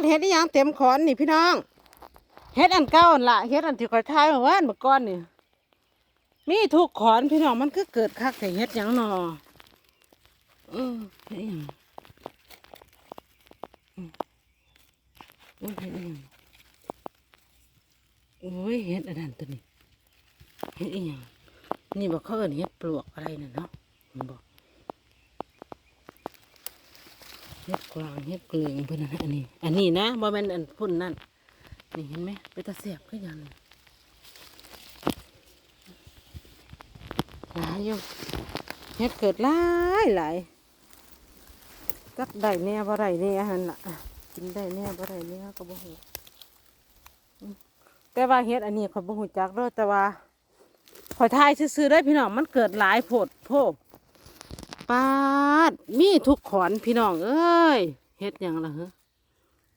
ดเฮ็ดอีหยังเต็มขอนนี่พี่น้องเฮ็ดอันเก่าอันละเฮ็ดอันที่ข่อยทายเมื่อวานเมื่อก่อนนี่มีทุกขอนพี่น้องมันก็เกิดคักแต่เฮ็ดหยังหนอเออเฮ็ดหยังอืมโอ้ยเฮ็ดอีหยังโอ้ยเฮ็ดอันนั้นตัวนี้เฮ็ดอีหยังนี่บอกเขาเอินเฮ็ดปลวกอะไรน่ะเนาะมันบอก เฮ็ดกลางเฮ็ดเกลืองเพิ่นนั่นนะอันนี้ อันนี้นะบ่แม่นอันพุ่นนั่นนี่เห็นไหมไปตาเสียบคือหยังหลายอยู่เฮ็ดเกิดหลายหลายจักได้แน่บ่ได้แน่หันล่ะกินได้แน่บ่ได้แน่ก็บ่ฮู้แต่ว่าเฮ็ดอันนี้ข้อยบ่ฮู้จักเด้อแต่ว่าข่อยทายซื่อๆได้อพี่น้องมันเกิดหลายโพดโพ ปาด มีทุกขอนพี่น้อง เอ้ยเฮ็ดหยังละเหรอ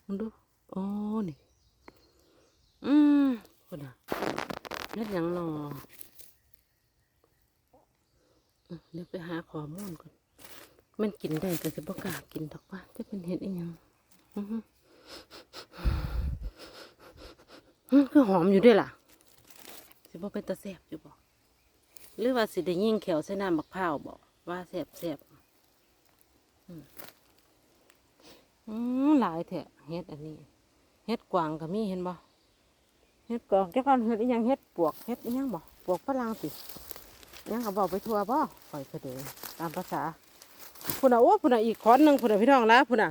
มึงดูโอ้นี่ อืมคุณอะเฮ็ดหยังหนอเดี๋ยวไปหาขอมูลก่อน มันกินได้ก็จะบ่กล้ากินดอกว่าจะเป็นเฮ็ดอีหยังอือหืออืมคือหอมอยู่ด้วยล่ะ สิบ่เป็นตาแซบอยู่บ่หรือว่าสิได้ยิ่งแขวใส่น้ำบักพร้าวบ่ ว่าแสบแสบอืมอืมหลายแถะเฮ็ดอันนี้ เฮ็ดกวางก็มีเห็นบ่เฮ็ดกวางแค่ก่อนเฮ็ดอีหยังเฮ็ดปวกเฮ็ดอีหยังบ่ปวกฝรั่งสิอิหยังก็บอกไปทั่วบ่ปล่อยเสดงตามภาษาพุ่นน่ะโอ้พุ่นน่ะอีกขอนหนึงพุ่นน่ะพี่น้องแล้วพุ่นน่ะ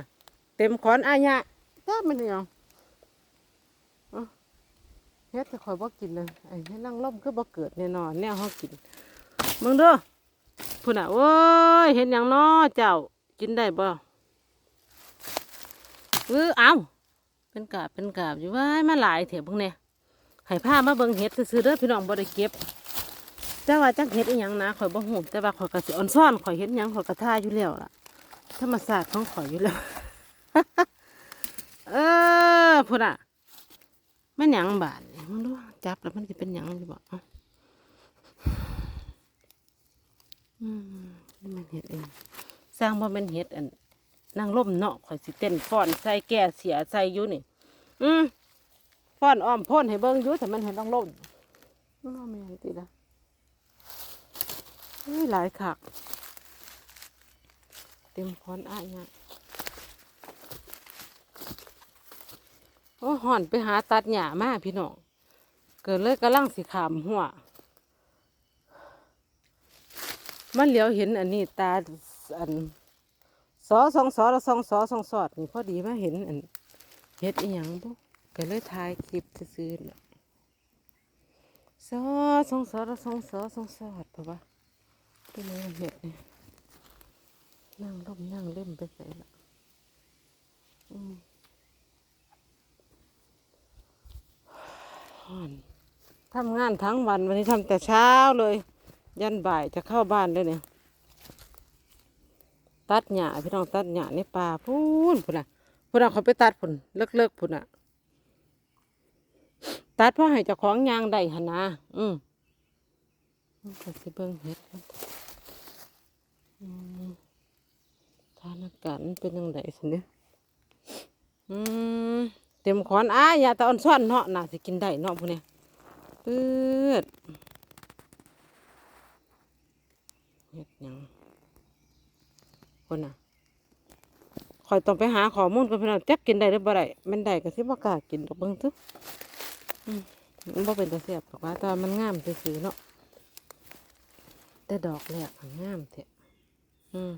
เต็มขอนอายะถ้ามันอีหยังเอาเฮ็ดแต่ข่อยบ่กินเลยไอ้เฮ็ดนั่งล่มคือบ่เกิดแน่นอนแนวเฮากินมึงเด้อ พุ่นอะโอ้ยเห็นอย่างน้อเจ้ากินได้บ่เออเอาเป็นกาบเป็นกาบอยู่ว่ามาหลายเถอะพวกเนี่ยให้ผ้ามาเบิ่งเห็ดซื้อเด้อพี่น้องบ่ได้เก็บแต่ว่าจักเห็ดอีหยังนะข่อยบ่ฮู้แต่ว่าข่อยก็สิอ่อนซ่อนข่อยเห็ดหยังข่อยก็ท่าอยู่แล้วล่ะธรรมศาสตร์ของข่อยอยู่แล้วเออพุ่นอะแม่นหยังบาดนี่มึงดูจับแล้วมันสิเป็นหยังอยู่บ่เอืมนี่มันเห็ดเอง สร้างบ่เป็นเห็ดอันนางร่มเนาะข่อยสิเต้นฟ้อนใส่แก่เสียใส่อยู่นี่ อืมฟ้อนอ้อมพ่นให้เบิ่งอยู่แต่มันเห็นนางร่มน้อแม่นติละเฮ้ยหลายคักเต็มพรอ้ายเนี่ยโอ้ห่อนไปหาตัดหญ้ามาพี่น้องเกิดเลยกำลังสิขามหัว มันเหลียวเห็นอันนี้ตาอันสอสองสอล้วสองสอสองสอดนี่พอดีมาเห็นอันเห็ดอีหยังบุก็เลยถ่ายคลิปซื้อน่ะสอสองสอล้วสองสอสองสอดเพราะว่าเป็นไงเห็ดนี่นั่งร่มนั่งเล่มไปใส่ละอืมทำงานทั้งวันวันนี้ทำแต่เช้าเลย ยันบ่ายจะเข้าบ้านเลยเนี่ยตัดหญ้าพี่น้องตัดหญ้าในป่าพูนพุ่นอะพุ่นอะเขาไปตัดพุ่นเลิกเลิกพุ่นอะ ตัดเพราะให้เจ้าของยางได้หนนะอืมมันก็สิเบิ่งเห็ดทานอากาศมันเป็นยังไงสิเนี่ยอืมเต็มขอนอ้ายยาตะอ่อนซ่อนเนาะน่าสิกินได้เนาะพวกเนี้ยปื๊ด เฮ็ดหยัง คนน่ะคอยต้องไปหาข้อมูลกันพี่น้องจักกินได้หรือบ่ได้มันได้ก็สิบ่กล้ากินดอกเบิ่งซึอืมมันบ่เป็นตาแซ่บหรอกว่าแต่มันงามซื่อๆเนาะแต่ดอกแรกมันงามแท้อืม